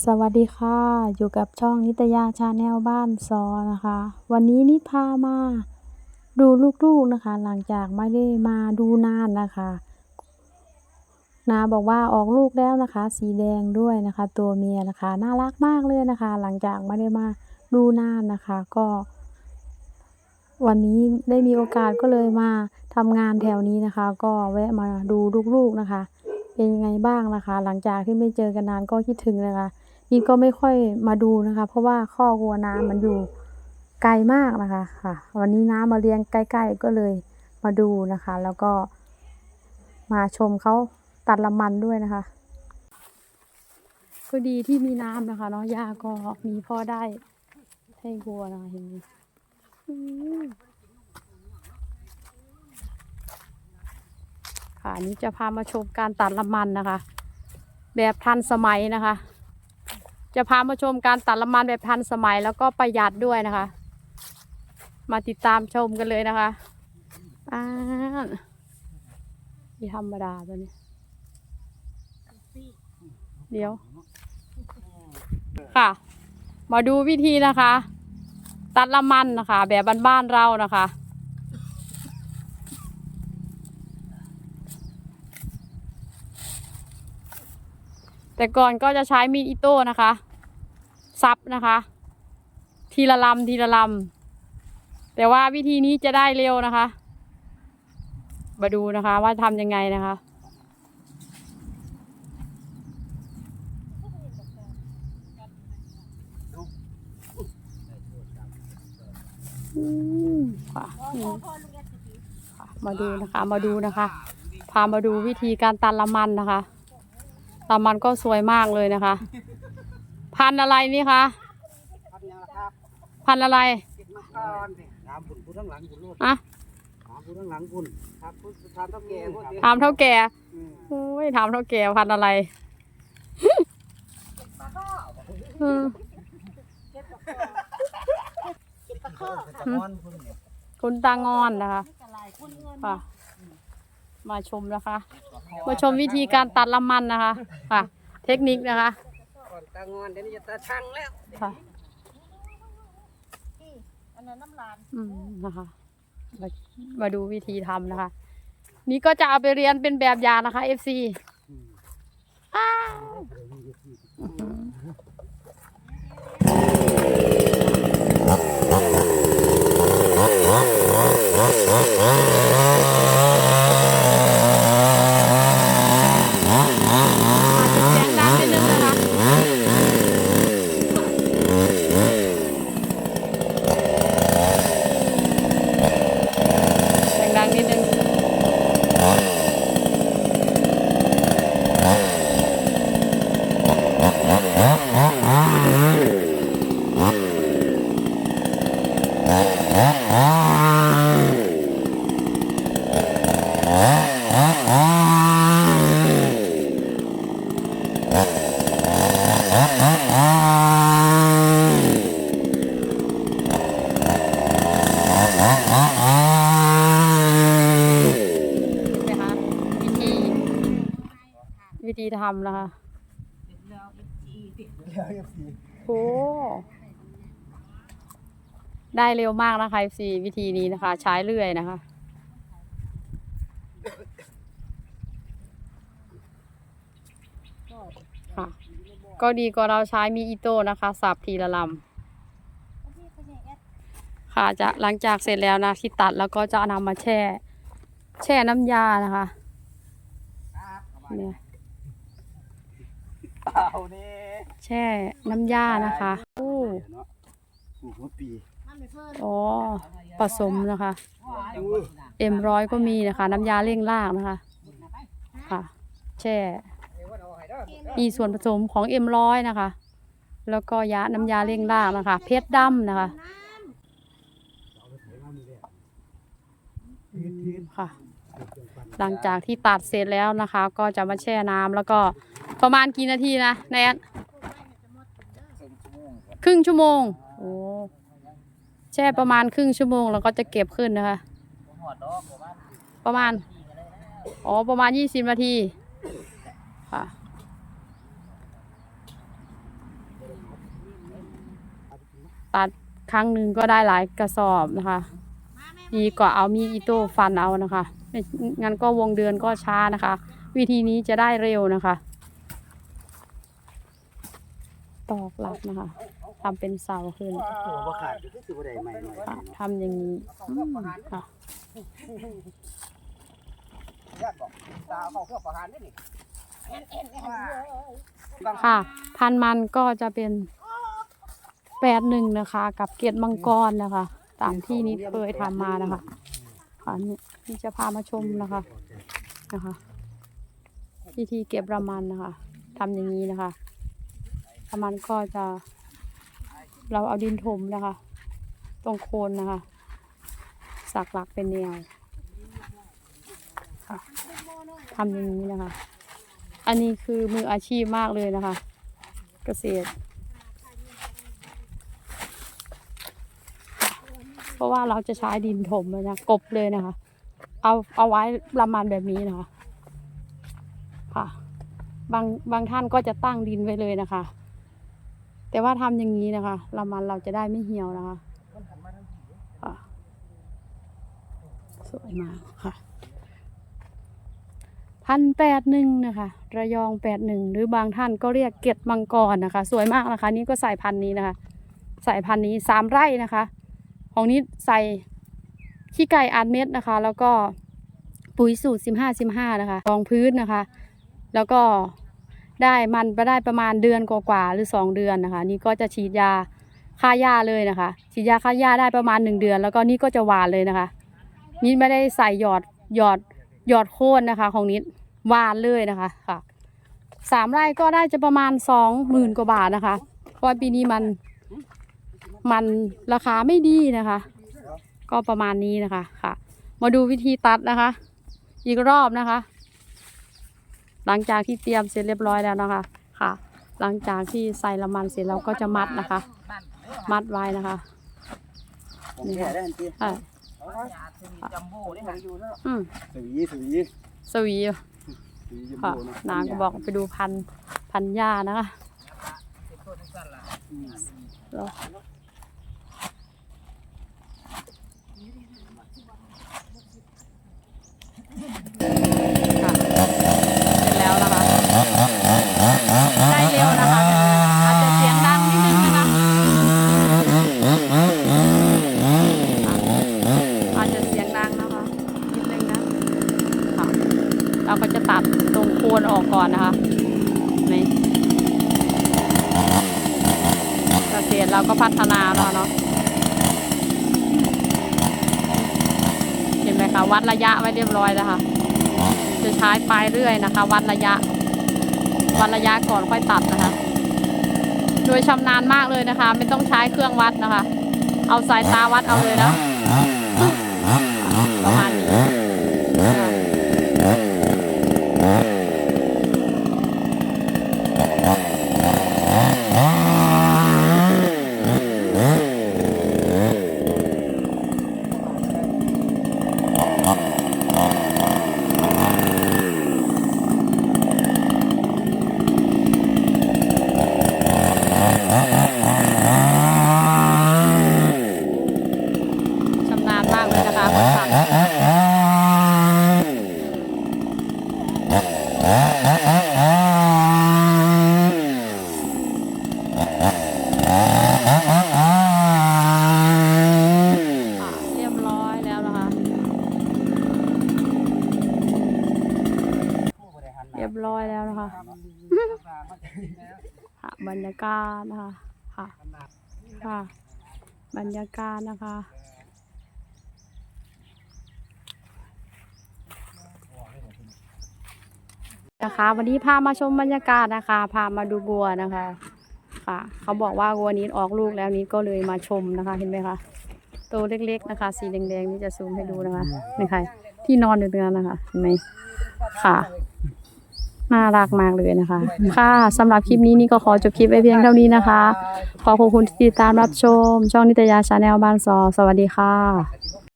สวัสดีค่ะ อยู่กับช่องนิตยาชาแนลบ้านซอนะคะ วันนี้นิดพามาดูลูกๆนะคะ หลังจากไม่ได้มาดูนานนะคะ นาบอกว่าออกลูกแล้วนะคะ สีแดงด้วยนะคะ ตัวเมียนะคะ น่ารักมากเลยนะคะ หลังจากไม่ได้มาดูนานนะคะ ก็ วันนี้ได้มีโอกาสก็เลยมาทำงานแถวนี้นะคะ ก็แวะมาดูลูกๆนะคะ เป็นยังไงบ้างนะคะ หลังจากที่ไม่เจอกันนานก็คิดถึงนะคะี่ก็ไม่ค่อยมาดูนะคะ เพราะว่าข้อกลัวน้ำมันอยู่ไกลมากนะคะค่ะ วันนี้น้ำมาเลี้ยงใกล้ ๆ ก็เลยมาดูนะคะ แล้วก็มาชมเขาตัดละมันด้วยนะคะ ก็ดีที่มีน้ำนะคะเนาะหญ้าก็มีพ่อได้ให้วัวนะคะเห็นไหมค่ะอันนี้จะพามาชมการตัดละมันนะคะ แบบทันสมัยนะคะ จะพามาชมการตัดละมันแบบทันสมัยแล้วก็ประหยัดด้วยนะคะ มาติดตามชมกันเลยนะคะอ่านี่ธรรมดาตัวนี้ เดี๋ยว ค่ะ มาดูวิธีนะคะ ตัดละมันนะคะ แบบบ้านๆเรานะคะ แต่ก่อนก็จะใช้มีดอิโต้นะคะ ซับนะคะ ทีละลำทีละลำแต่ว่าวิธีนี้จะได้เร็วนะคะ มาดูนะคะว่าทำยังไงนะคะอืมค่ะนี่ค่ะมาดูนะคะ มาดูนะคะ พามาดูวิธีการตัดละมันนะคะ ละมันก็สวยมากเลยนะคะ พันธุ์อะไรนี่คะ พันยังละครับพันธุ์อะไรเก็บมาก่อนสิถามคุณคุณทั้งหลังคุณลูกอะถามคุณทั้งหลังคุณถามคุณถามเท่าแก่พวกเดียวถามเท่าแก่อืมโอ้ยถามเท่าแก่พันธุ์อะไรอืมตะมอนคุณเนี่ยคุณตางอนนะคะค่ะมาชมนะคะ มาชมวิธีการตัดละมันนะคะค่ะ เทคนิคนะคะก่อนตางอนเดี๋ยวนี้จะตาช่างแล้วค่ะอันนั้นน้ำลานอืมนะคะมามาดูวิธีทำนะคะ นี่ก็จะเอาไปเรียนเป็นแบบอย่างนะคะ FC อ้าวอาจจะเสียงดังนิดนึงนะคะ เสียงดังนิดนึง นะคะวิธี วิธีทำนะคะโอ้ได้เร็วมากนะคะ FC วิธีนี้นะคะ ใช้เรื่อยนะคะ ค่ะ ก็ดีกว่าเราใช้มีอิโต้นะคะ สับทีละลำค่ะจะหลังจากเสร็จแล้วนะที่ตัดแล้วก็จะนำมาแช่ แช่น้ำยานะคะเนี่ย เอานี่แช่น้ำยานะคะอู้เนาะปลูกหัวปีมันไม่เพิ่นอ๋อผสมนะคะ เอ็มร้อยก็มีนะคะ น้ำยาเร่งรากนะคะ ค่ะ แช่ มีส่วนผสมของเอ็มร้อยนะคะ แล้วก็ยาน้ำยาเร่งรากนะคะ เพชรดำนะคะค่ะ หลังจากที่ตัดเสร็จแล้วนะคะ ก็จะมาแช่น้ำแล้วก็ ประมาณกี่นาทีนะแนนครึ่งชั่วโมง โอ้ แช่ประมาณครึ่งชั่วโมงแล้วก็จะเก็บขึ้นนะคะ ประมาณ อ๋อ ประมาณยี่สิบนาที ค่ะตัดครั้งหนึ่งก็ได้หลายกระสอบนะคะดีกว่าเอามีดอิโต้ฟันเอานะคะไม่งั้นก็วงเดือนก็ช้านะคะ วิธีนี้จะได้เร็วนะคะ ตอกหลักนะคะทำเป็นเสาขึ้นโอ้บ่ขาดคือสิบ่ได้ใหม่หน่อยค่ะทำอย่างนี้อืมค่ะ ญาติบอกตาเข้าเครื่องประหารนี่นี่ค่ะ พันธุ์มันก็จะเป็นแปดหนึ่งนะคะ กับเกล็ดมังกรนะคะ ตามที่นิดเคยทำมานะคะค่ะนี่นี่จะพามาชมนะคะนะคะวิธีเก็บระมันนะคะทำอย่างนี้นะคะ ระมันก็จะ เราเอาดินถมนะคะ ตรงโคนนะคะ สักหลักเป็นแนวค่ะทำอย่างนี้นะคะ อันนี้คือมืออาชีพมากเลยนะคะ เกษตร เพราะว่าเราจะใช้ดินถมเลยนะกบเลยนะคะ เอาเอาไว้ประมาณแบบนี้นะคะค่ะบางบางท่านก็จะตั้งดินไว้เลยนะคะ แต่ว่าทำอย่างนี้นะคะละมันเราจะได้ไม่เหี่ยวนะคะสวยมากค่ะพันแปดหนึ่งนะคะ ระยองแปดหนึ่งหรือบางท่านก็เรียกเกล็ดมังกรนะคะ สวยมากนะคะ นี่ก็ใส่พันนี้นะคะ ใส่พันนี้สามไร่นะคะ ของนี้ใส่ขี้ไก่อัดเม็ดนะคะ แล้วก็ปุ๋ยสูตรสิบห้าสิบห้านะคะรองพื้นนะคะ แล้วก็ ได้มันไปได้ประมาณเดือนกว่าๆหรือสองเดือนนะคะ นี่ก็จะฉีดยาฆ่าหญ้าเลยนะคะ ฉีดยาฆ่าหญ้าได้ประมาณหนึ่งเดือน แล้วก็นี่ก็จะหวานเลยนะคะ นี่ไม่ได้ใส่หยอดหยอดหยอดโค่นนะคะ ของนิดหวานเลยนะคะค่ะสามไร่ก็ได้จะประมาณสองหมื่นกว่าบาทนะคะ เพราะปีนี้มันมันราคาไม่ดีนะคะ ก็ประมาณนี้นะคะค่ะ มาดูวิธีตัดนะคะ อีกรอบนะคะ หลังจากที่เตรียมเสร็จเรียบร้อยแล้วนะคะค่ะ หลังจากที่ใส่ละมันเสร็จเราก็จะมัดนะคะ มัดไว้นะคะผมแค่ได้ทันทีอะจัมโบ้นี่มันอยู่แล้วอืมสวีสวีสวีสวีจัมค่ะโบ้นะนางก็บอกไปดูพันธุ์พันธุ์หญ้านะคะแล้วค่ะเสร็จแล้วนะคะได้เร็วนะคะ อาจจะเสียงดังนิดนึงนะคะอาจจะเสียงดังนะคะนิดนึงนะค่ะเราก็จะตัดตรงโคนออกก่อนนะคะนี่เกษตรเราก็พัฒนาแล้วเนาะเห็นไหมคะวัดระยะไว้เรียบร้อยแล้วค่ะจะใช้ปลายเรื่อยนะคะ วัดระยะ วัดระยะก่อนค่อยตัดนะคะ โดยชำนาญมากเลยนะคะ ไม่ต้องใช้เครื่องวัดนะคะ เอาสายตาวัดเอาเลยนะประมาณนี้ะชำนาญมากเลยนะคะคนทำค่ะเรียบร้อยแล้วนะคะ เรียบร้อยแล้วนะคะค่ะบรรยากาศนะคะ ค่ะ ค่ะ บรรยากาศนะคะ นะคะ วันนี้พามาชมบรรยากาศนะคะ พามาดูบัวนะคะ ค่ะ เขาบอกว่าวัวนี้ออกลูกแล้วนี้ก็เลยมาชมนะคะ เห็นไหมคะตัวเล็กๆนะคะ สีแดงๆนี่จะซูมให้ดูนะคะนี่ค่ะที่นอนอยู่ตรงนั้นนะคะเห็นไหมค่ะน่ารักมากเลยนะคะ ค่ะสำหรับคลิปนี้นี่ก็ขอจบคลิปไว้เพียงเท่านี้นะคะ ขอขอบคุณที่ติดตามรับชม ช่องนิตยาชาแนลบ้านซอ สวัสดีค่ะ